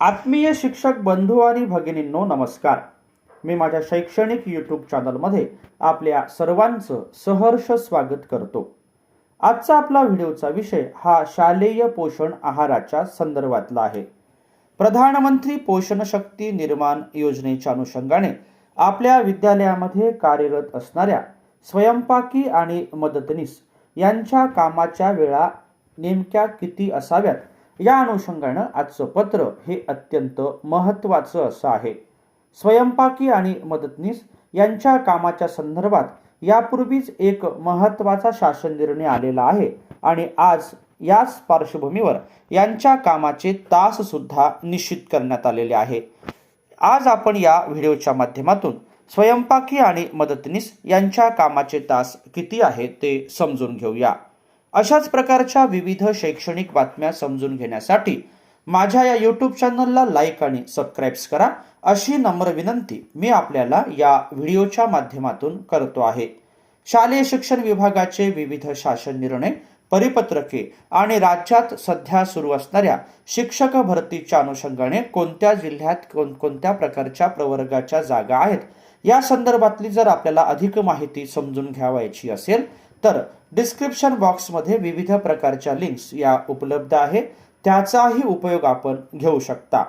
आत्मीय शिक्षक बंधू आणि भगिनींनो नमस्कार. मी माझ्या शैक्षणिक यूट्यूब चॅनलमध्ये आपल्या सर्वांचं सहर्ष स्वागत करतो. आजचा आपला व्हिडिओचा विषय हा शालेय पोषण आहाराच्या संदर्भातला आहे. प्रधानमंत्री पोषण शक्ती निर्माण योजनेच्या अनुषंगाने आपल्या विद्यालयामध्ये कार्यरत असणाऱ्या स्वयंपाकी आणि मदतनीस यांच्या कामाच्या वेळा नेमक्या किती असाव्यात या अनुषंगानं आजचं पत्र हे अत्यंत महत्त्वाचं असं आहे. स्वयंपाकी आणि मदतनीस यांच्या कामाच्या संदर्भात यापूर्वीच एक महत्त्वाचा शासन निर्णय आलेला आहे आणि आज याच पार्श्वभूमीवर यांच्या कामाचे तास सुद्धा निश्चित करण्यात आलेले आहे. आज आपण या व्हिडिओच्या माध्यमातून स्वयंपाकी आणि मदतनीस यांच्या कामाचे तास किती आहेत ते समजून घेऊया. अशाच प्रकारच्या विविध शैक्षणिक बातम्या समजून घेण्यासाठी माझ्या या यूट्यूब चॅनलला लाईक आणि सबस्क्राईब्स करा. अशी नम्र विनंती मी आपल्याला या व्हिडिओच्या माध्यमातून करतो आहे. शालेय शिक्षण विभागाचे विविध शासन निर्णय परिपत्रके आणि राज्यात सध्या सुरू असणाऱ्या शिक्षक भरतीच्या अनुषंगाने कोणत्या जिल्ह्यात कोणकोणत्या प्रकारच्या प्रवर्गाच्या जागा आहेत या संदर्भातली जर आपल्याला अधिक माहिती समजून घ्यावायची असेल तर डिस्क्रिप्शन बॉक्समध्ये विविध प्रकारच्या लिंक्स या उपलब्ध आहे. त्याचाही उपयोग आपण घेऊ शकता.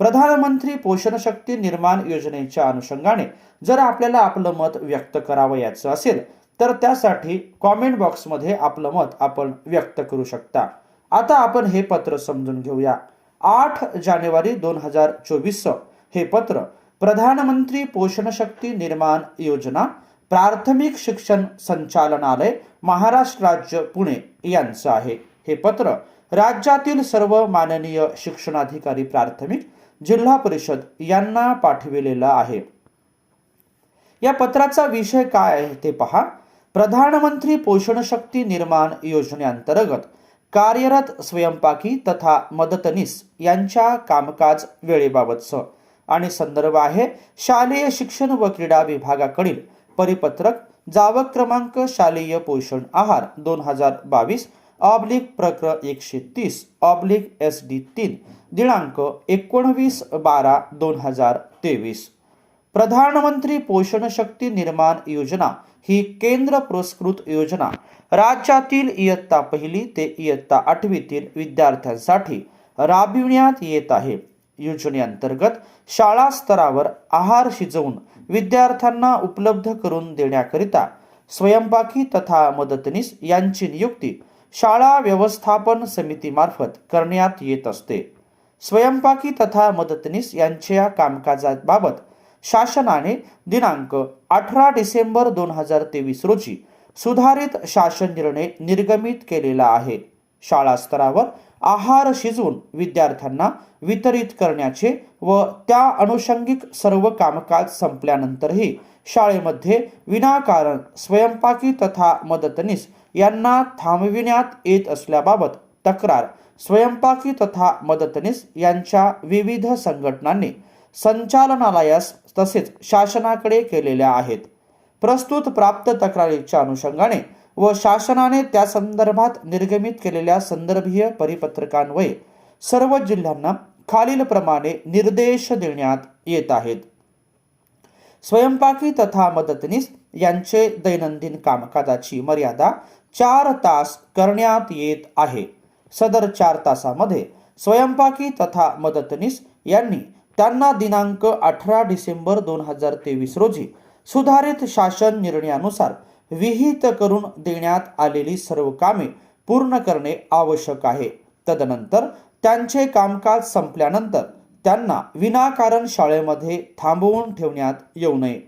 प्रधानमंत्री पोषण शक्ती निर्माण योजनेच्या अनुषंगाने जर आपल्याला आपलं मत व्यक्त करावयाचं असेल तर त्यासाठी कॉमेंट बॉक्समध्ये आपलं मत आपण व्यक्त करू शकता. आता आपण हे पत्र समजून घेऊया. आठ जानेवारी दोन हजार चोवीस हे पत्र प्रधानमंत्री पोषण शक्ती निर्माण योजना प्राथमिक शिक्षण संचालनालय महाराष्ट्र राज्य पुणे यांचं आहे. हे पत्र राज्यातील सर्व माननीय शिक्षणाधिकारी प्राथमिक जिल्हा परिषद यांना पाठविलेलं आहे. या पत्राचा विषय काय आहे ते पहा. प्रधानमंत्री पोषण शक्ती निर्माण योजनेअंतर्गत कार्यरत स्वयंपाकी तथा मदतनीस यांच्या कामकाज वेळेबाबतचं. आणि संदर्भ आहे शालेय शिक्षण व क्रीडा विभागाकडील. परिपत्रक जावक क्रमांक शालेय पोषण आहार दोन हजार बावीस ऑब्लिक प्रक्र एकशे तीस ऑब्लिक एस डी तीन दिनांक एकोणवीस बारा दोन हजार तेवीस. प्रधानमंत्री पोषण शक्ती निर्माण योजना ही केंद्र पुरस्कृत योजना. राज्यातील इयत्ता पहिली ते इयत्ता आठवीतील विद्यार्थ्यांसाठी राबविण्यात येत आहे. योजनेअंतर्गत शाळा स्तरावर आहार शिजवून विद्यार्थ्यांना उपलब्ध करून देण्याकरिता स्वयंपाकी तथा मदतनीस यांची नियुक्ती शाळा व्यवस्थापन समितीमार्फत करण्यात येत असते. स्वयंपाकी तथा मदतनीस यांच्या कामकाजाबाबत शासनाने दिनांक अठरा डिसेंबर दोन हजार तेवीस रोजी सुधारित शासन निर्णय निर्गमित केलेला आहे. शाळा स्तरावर आहार शिजवून विद्यार्थ्यांना वितरित करण्याचे व त्या अनुषंगिक सर्व कामकाज संपल्यानंतरही शाळेमध्ये विनाकारण स्वयंपाकी तथा मदतनीस यांना थांबविण्यात येत असल्याबाबत तक्रार स्वयंपाकी तथा मदतनीस यांच्या विविध संघटनांनी संचालनालयास तसेच शासनाकडे केलेल्या आहेत. प्रस्तुत प्राप्त तक्रारीच्या अनुषंगाने व शासनाने त्या संदर्भात निर्गमित केलेल्या संदर्भीय परिपत्रकान्वये सर्व जिल्ह्यांना खालीलप्रमाणे निर्देश देण्यात येत आहेत. स्वयंपाकी तथा मदतनीस यांचे दैनंदिन कामकाजाची मर्यादा चार तास करण्यात येत आहे. सदर चार तासामध्ये स्वयंपाकी तथा मदतनीस यांनी त्यांना दिनांक अठरा डिसेंबर दोन हजार तेवीस रोजी सुधारित शासन निर्णयानुसार विहित करून देण्यात आलेली सर्व कामे पूर्ण करणे आवश्यक आहे. तदनंतर त्यांचे कामकाज संपल्यानंतर त्यांना विनाकारण शाळेमध्ये थांबवून ठेवण्यात येऊ नये.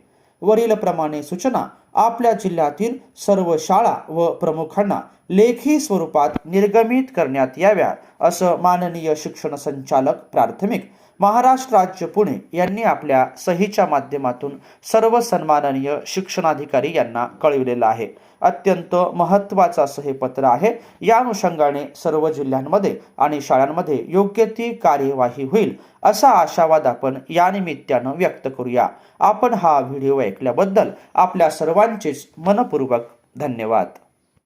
वरीलप्रमाणे सूचना आपल्या जिल्ह्यातील सर्व शाळा व प्रमुखांना लेखी स्वरूपात निर्गमित करण्यात याव्या असं माननीय शिक्षण संचालक प्राथमिक महाराष्ट्र राज्य पुणे यांनी आपल्या सहीच्या माध्यमातून सर्व सन्माननीय शिक्षणाधिकारी यांना कळविलेलं आहे. अत्यंत महत्त्वाचं असं हे पत्र आहे. या अनुषंगाने सर्व जिल्ह्यांमध्ये आणि शाळांमध्ये योग्य ती कार्यवाही होईल असा आशावाद आपण या निमित्तानं व्यक्त करूया. आपण हा व्हिडिओ ऐकल्याबद्दल आपल्या सर्वांचेच मनपूर्वक धन्यवाद.